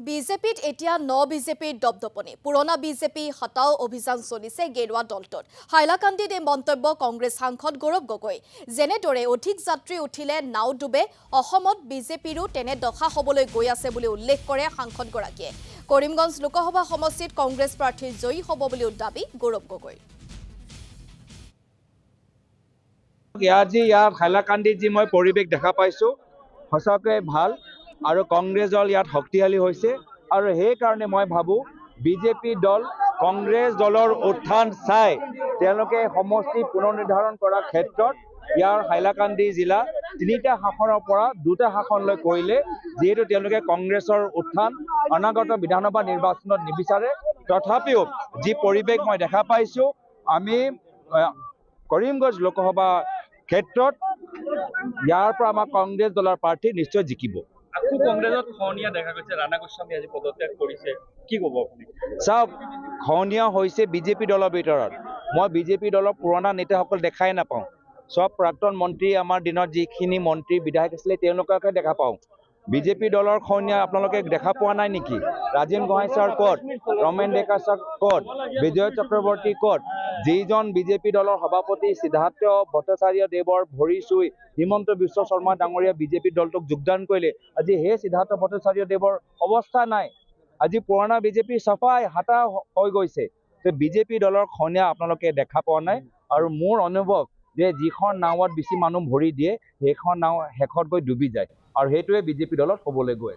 বিজেপিত এতিয়া ন বিজেপিৰ দপদপনি। পুৰণা বিজেপি হটাও অভিযান চলিছে গেৰুৱা দলটোত। হাইলাকান্দিত এই মন্তব্য কংগ্ৰেছ সাংসদ গৌৰৱ গগৈ। যেনেদৰে অধিক যাত্ৰী উঠিলে নাও ডুবে অসমত বিজেপিৰো তেনে দশা হ'বলৈ গৈ আছে বুলি উল্লেখ কৰে সাংসদগৰাকীয়ে। কৰিমগঞ্জ লোকসভা সমষ্টিত কংগ্ৰেছ প্ৰাৰ্থী জয়ী হ'ব বুলিও দাবী গৌৰৱ ইয়াত যি ইয়াত হাইলাকান্দিত যি মই পৰিৱেশ দেখা পাইছোঁ সঁচাকৈ ভাল। আৰু কংগ্ৰেছ দল ইয়াত শক্তিশালী হৈছে। আৰু সেইকাৰণে মই ভাবোঁ বিজেপি দল কংগ্ৰেছ দলৰ উত্থান চাই তেওঁলোকে সমষ্টি পুনৰ নিৰ্ধাৰণ কৰাৰ ক্ষেত্ৰত ইয়াৰ হাইলাকান্দি জিলা তিনিটা শাসনৰ পৰা দুটা শাসনলৈ কৰিলে যিহেতু তেওঁলোকে কংগ্ৰেছৰ উত্থান অনাগত বিধানসভা নিৰ্বাচনত নিবিচাৰে। তথাপিও যি পৰিৱেশ মই দেখা পাইছোঁ আমি কৰিমগঞ্জ লোকসভা ক্ষেত্ৰত ইয়াৰ পৰা আমাৰ কংগ্ৰেছ দলৰ প্ৰাৰ্থী নিশ্চয় জিকিব। আকৌ কংগ্ৰেছত খহনীয়া দেখা গৈছে? ৰাণা গোস্বামী আজি পদত্যাগ কৰিছে। কি ক'ব আপুনি? চাওক খহনীয়া হৈছে বিজেপি দলৰ ভিতৰত। মই বিজেপি দলৰ পুৰণা নেতাসকল দেখাই নাপাওঁ। চব প্ৰাক্তন মন্ত্ৰী আমাৰ দিনত যিখিনি মন্ত্ৰী বিধায়ক আছিলে তেওঁলোককে দেখা পাওঁ। বিজেপি দলৰ খহনীয়া আপোনালোকে দেখা পোৱা নাই নেকি? ৰাজীৱ গোহাঁই ছাৰ ক'ত? ৰমেন ডেকা ছাৰ ক'ত? বিজয় চক্ৰৱৰ্তী ক'ত? যিজন বিজেপি দলৰ সভাপতি সিদ্ধাৰ্থ ভট্টাচাৰ্য দেৱৰ ভৰি চুই হিমন্ত বিশ্ব শৰ্মা ডাঙৰীয়া বিজেপি দলটোক যোগদান কৰিলে। আজি সেই সিদ্ধাৰ্থ ভট্টাচাৰ্য দেৱৰ অৱস্থা নাই। আজি পুৰণা বিজেপি চাফাই হাতা হৈ গৈছে। বিজেপি দলৰ খনীয়া আপোনালোকে দেখা পোৱা নাই। আৰু মোৰ অনুভৱ যে যিখন নাৱত বেছি মানুহ ভৰি দিয়ে সেইখন নাও শেষত গৈ ডুবি যায়। আৰু সেইটোৱে বিজেপি দলত হ'বলৈ গৈ